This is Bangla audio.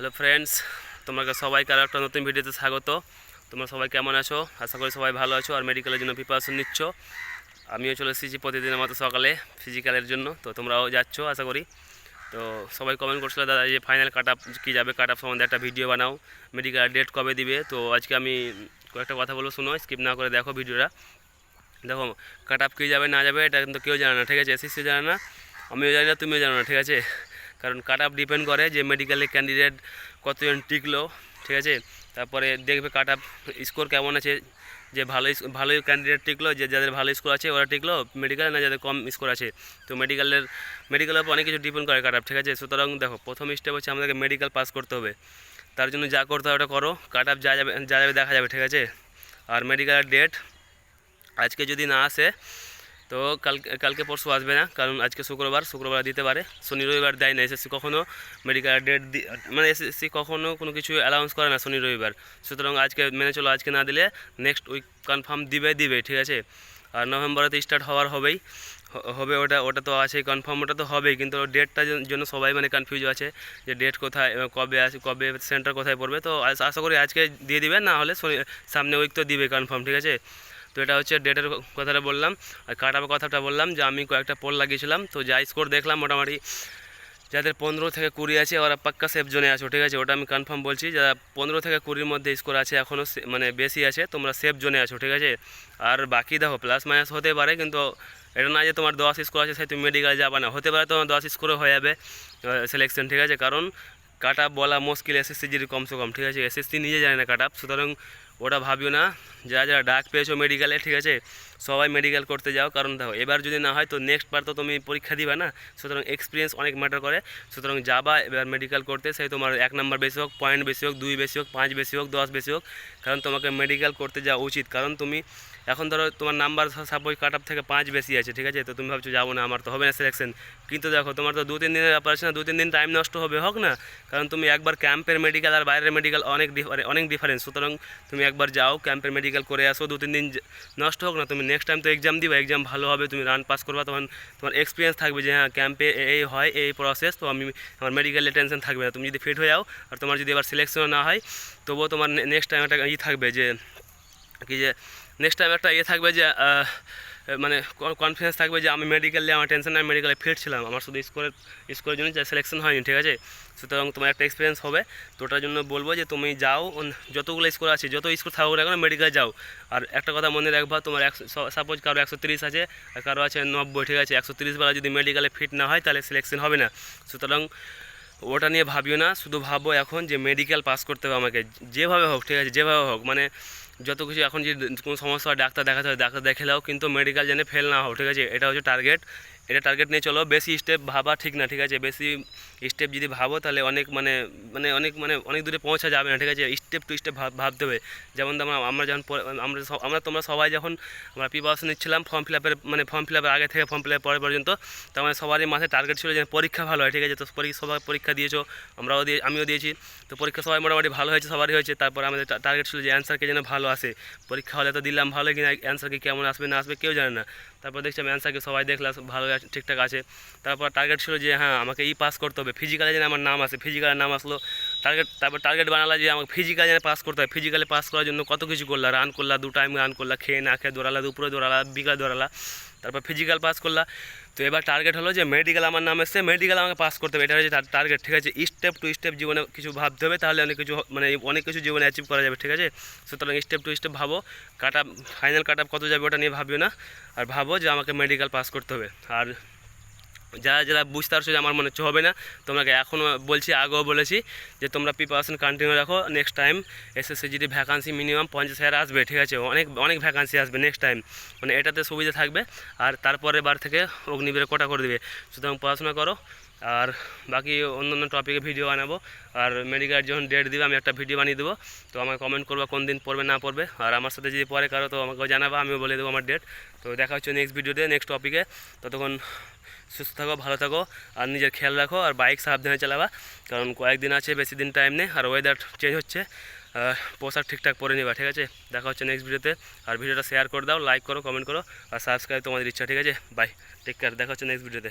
হ্যালো ফ্রেন্ডস, তোমাকে সবাইকে আরও একটা নতুন ভিডিওতে স্বাগত। তোমরা সবাই কেমন আছো? আশা করি সবাই ভালো আছো আর মেডিকেলের জন্য প্রিপারেশন নিচ্ছ। আমিও চলে এসেছি প্রতিদিনের মতো সকালে ফিজিক্যালের জন্য, তো তোমরাও যাচ্ছ আশা করি। তো সবাই কমেন্ট করছিল, দাদা যে ফাইনাল কাট আপ কী যাবে? কাট আপ সম্বন্ধে একটা ভিডিও বানাও। মেডিকেল ডেট কবে দিবে? তো আজকে আমি কয়েকটা কথা বলব, শোনো স্কিপ না করে দেখো ভিডিওটা দেখো কাট আপ কী যাবে, না যাবে, এটা কিন্তু কেউ জানে না, ঠিক আছে? এসএসসি জানে না? আমিও জানি না, তুমিও জানো না, ঠিক আছে? কারণ কাট আপ ডিপেন্ড করে যে মেডিকেলের ক্যান্ডিডেট কতজন টিকলো, ঠিক আছে? তারপরে দেখবে কাট আপ স্কোর কেমন আছে, যে ভালো ভালোই ক্যান্ডিডেট টিকলো, যে যাদের ভালো স্কোর আছে ওরা টিকলো, মেডিকেলে না যাদের কম স্কোর আছে। তো মেডিকেলের মেডিকেলের উপর অনেক কিছু ডিপেন্ড করে কাট আপ, ঠিক আছে? সুতরাং দেখো, প্রথম স্টেপ হচ্ছে আমাদেরকে মেডিকেল পাস করতে হবে। তার জন্য যা করতে হবে ওটা করো, কাট আপ যা যাবে যা যাবে দেখা যাবে, ঠিক আছে? আর মেডিকেলের ডেট আজকে যদি না আসে তো কালকে কালকে পরশু আসবে না, কারণ আজকে শুক্রবার শুক্রবার দিতে পারে। শনি রবিবার দেয় না, এসএসসি কখনও মেডিকেল ডেট মানে এসএসসি কখনও কোনো কিছু অ্যালাউন্স করে না শনি রবিবার। সুতরাং আজকে মেনে চলো, আজকে না দিলে নেক্সট উইক কনফার্ম দিবে দিবে, ঠিক আছে? আর নভেম্বরে তো স্টার্ট হওয়ার হবেই। হবে ওটা ওটা তো আছেই কনফার্ম ওটা তো হবেই, কিন্তু ডেটটার জন্য সবাই মানে কনফিউজ আছে যে ডেট কোথায় কবে আছে কবে সেন্টার কোথায় পড়বে। তো আশা করি আজকে দিয়ে দিবে, না হলে সামনে উইক তো দিবে কনফার্ম ঠিক আছে? তো এটা হচ্ছে ডেটের কথাটা বললাম। আর কাট কথাটা বললাম যে আমি কয়েকটা পোল লাগিয়েছিলাম। তো যা স্কোর দেখলাম মোটামুটি যাদের পনেরো থেকে কুড়ি আছে ওরা পাক্কা সেফ জোনে আছো, ঠিক আছে? ওটা আমি কনফার্ম বলছি। যারা পনেরো থেকে কুড়ির মধ্যে স্কোর আছে এখনও মানে বেশি আছে, তোমরা সেফ জোনে আছো, ঠিক আছে? আর বাকি দেখো প্লাস মাইনাস হতে পারে, কিন্তু এটা না যে তোমার দশ স্কোর আছে সেই তুমি মেডিকেল যাবে না। হতে পারে তোমার দশ স্কোরে হয়ে যাবে সিলেকশন ঠিক আছে? কারণ কাট বলা মুশকিল এসএসসি জির কমসে কম, ঠিক আছে? এসএসসি নিজে জানে না কাট সুতরাং ওটা ভাবিও না। যারা যারা ডাক পেয়েছ মেডিকেলে ঠিক আছে? সবাই মেডিকেল করতে যাও। কারণ দেখো, এবার যদি না হয় তো নেক্সট বার তো তুমি পরীক্ষা দিবা না? সুতরাং এক্সপিরিয়েন্স অনেক ম্যাটার করে। সুতরাং যাবা এবার মেডিকেল করতে। সেই তোমার এক নম্বর বেশি হোক পয়েন্ট বেশি হোক, দুই বেশি হোক, পাঁচ বেশি হোক, দশ বেশি হোক। কারণ তোমাকে মেডিকেল করতে যাওয়া উচিত। কারণ তুমি এখন ধরো তোমার নাম্বার সাপোজ কাট আপ থেকে পাঁচ বেশি আছে, ঠিক আছে? তো তুমি ভাবছ যাব না, আমার তো হবে না সিলেকশন কিন্তু দেখো, তোমার তো দু তিন দিনের ব্যাপার আছে না দু তিন দিন টাইম নষ্ট হবে, হোক না। কারণ তুমি একবার ক্যাম্পের মেডিকেল আর বাইরের মেডিকেল অনেক ডিফারে অনেক ডিফারেন্স সুতরাং তুমি একবার যাও ক্যাম্পের মেডিকেল করে আসো দু তিন দিন নষ্ট হোক না, তুমি নেক্সট টাইম তো এক্সাম দিবা এক্সাম ভালো হবে, তুমি রান পাস করবা, তখন তোমার এক্সপিরিয়েন্স থাকবে যে হ্যাঁ ক্যাম্পে এই হয়, এই প্রসেস তো আমি আমার মেডিকেলে টেনশন থাকবে না। তুমি যদি ফিট হয়ে যাও, আর তোমার যদি এবার সিলেকশন না হয়, তবুও তোমার নেক্সট টাইম একটা ই থাকবে যে কি যে নেক্সট টাইম একটা ইয়ে থাকবে যে মানে কনফিডেন্স থাকবে যে আমি মেডিকেলে আমার টেনশন নাই মেডিকেলে ফিট ছিলাম। আমার শুধু স্কোরের স্কোরের জন্য সিলেকশন হয়নি, ঠিক আছে? সুতরাং তোমার একটা এক্সপিরিয়েন্স হবে। তো ওটার জন্য বলব যে, তুমি যাও যতগুলো স্কোর আছে, যত স্কোর থাকুক না কেন মেডিকেলে যাও। আর একটা কথা মনে রাখবা, তোমার একশো সাপোজ কারও একশো তিরিশ আছে, আর কারও আছে নব্বই, ঠিক আছে? একশো তিরিশ বেলা যদি মেডিকেলে ফিট না হয়, তাহলে সিলেকশন হবে না। সুতরাং ওটা নিয়ে ভাবিও না, শুধু ভাবো এখন যে মেডিকেল পাস করতে হবে আমাকে। যেভাবে হোক, ঠিক আছে? যেভাবে হোক মানে যত কিছু এখন যে কোনো সমস্যা হয়, ডাক্তার দেখাতে হয়, ডাক্তার দেখে কিন্তু মেডিকেল যেন ফেল না হোক ঠিক আছে? এটা হচ্ছে টার্গেট এটা টার্গেট নিয়ে চলো। বেশি স্টেপ ভাবা ঠিক না, ঠিক আছে? বেশি স্টেপ যদি ভাবো, তাহলে অনেক মানে মানে অনেক মানে অনেক দূরে পৌঁছা যাবে না, ঠিক আছে? স্টেপ টু স্টেপ ভাবতে হবে। যেমন আমরা আমরা যখন আমরা আমরা তোমরা সবাই যখন আমরা প্রিপারেশন নিচ্ছিলাম ফর্ম ফিল আপের মানে ফর্ম ফিল আপের আগে থেকে ফর্ম ফিল আপ পরে পর্যন্ত তার মানে সবারই মাথায় টার্গেট ছিল যে পরীক্ষা ভালো হয়, ঠিক আছে? তো পরীক্ষা, সবাই পরীক্ষা দিয়েছ, আমরাও দিয়ে, আমিও দিয়েছি। তো পরীক্ষা সবাই মোটামুটি ভালো হয়েছে, সবারই হয়েছে। তারপর আমাদের টার্গেট ছিল যে অ্যান্সারকে যেন ভালো আসে। পরীক্ষা হলে তো দিলাম ভালো কিনা অ্যান্সারকে কেমন আসবে, না আসবে, কেউ জানে না। তারপর দেখছি আমি অ্যান্সারকে সবাই দেখলাম ভালো ঠিকঠাক আছে। তারপর টার্গেট ছিল যে হ্যাঁ আমাকে ই পাস করতে হবে। ফিজিক্যালে যেন আমার নাম আসে ফিজিক্যালের নাম আসলো। টার্গেট তারপর টার্গেট বানালা যে আমাকে ফিজিক্যাল যেন পাস করতে হয় ফিজিক্যালে পাস করার জন্য কত কিছু করলা রান করলা, দু টাইম রান করলা, খেয়ে না খেয়ে দৌড়ালা, দুপুরে দৌড়ালা, বিকালে দৌড়ালা, তারপর ফিজিক্যাল পাস করলা। তো এবার টার্গেট হলো যে মেডিকেল আমার নাম এসছে মেডিকেল আমাকে পাস করতে হবে, এটা হচ্ছে টার্গেট ঠিক আছে? স্টেপ টু স্টেপ জীবনে কিছু ভাবতে হবে, তাহলে অনেক কিছু মানে অনেক কিছু জীবনে অ্যাচিভ করা যাবে, ঠিক আছে? সুতরাং স্টেপ টু স্টেপ ভাবো cut off final cut off কত যাবে ওটা নিয়ে ভাবিও না, আর ভাবো যে আমাকে মেডিকেল পাস করতে হবে। আর যারা যারা বুঝতে পারছ যে আমার মনে হচ্ছে হবে না, তোমাকে এখনও বলছি, আগেও বলেছি যে তোমরা প্রিপারেশন কন্টিনিউ রাখো নেক্সট টাইম এসএসসি যদি ভ্যাকান্সি মিনিমাম পঞ্চাশ হাজার আসবে, ঠিক আছে? অনেক অনেক ভ্যাকান্সি আসবে নেক্সট টাইম মানে এটাতে সুবিধা থাকবে, আর তারপরে বার থেকে অগ্নিবীরে কোটা করে দেবে। সুতরাং পড়াশোনা করো, আর বাকি অন্য অন্য টপিকে ভিডিও বানাবো। আর মেডিকেল যখন ডেট দিবে, আমি একটা ভিডিও বানিয়ে দেবো। তো আমাকে কমেন্ট করব কোন দিন পড়বে, না পড়বে। আর আমার সাথে যদি পরে কারও তো আমাকেও জানাব, আমিও বলে দেবো আমার ডেট তো দেখা হচ্ছে নেক্সট ভিডিওতে নেক্সট টপিকে ততক্ষণ সুস্থ থাকো, ভালো থাকো, আর নিজের খেয়াল রাখো, আর বাইক সাবধানে চালাবা। কারণ কয়েকদিন আছে, বেশি দিন টাইম নেই, আর ওয়েদার চেঞ্জ হচ্ছে। পোশাক ঠিকঠাক পরে নেবা, ঠিক আছে? দেখা হচ্ছে নেক্সট ভিডিওতে আর ভিডিওটা শেয়ার করে দাও লাইক করো কমেন্ট করো, আর সাবস্ক্রাইব তোমাদের ইচ্ছা, ঠিক আছে? বাই টেক কেয়ার দেখা হচ্ছে নেক্সট ভিডিওতে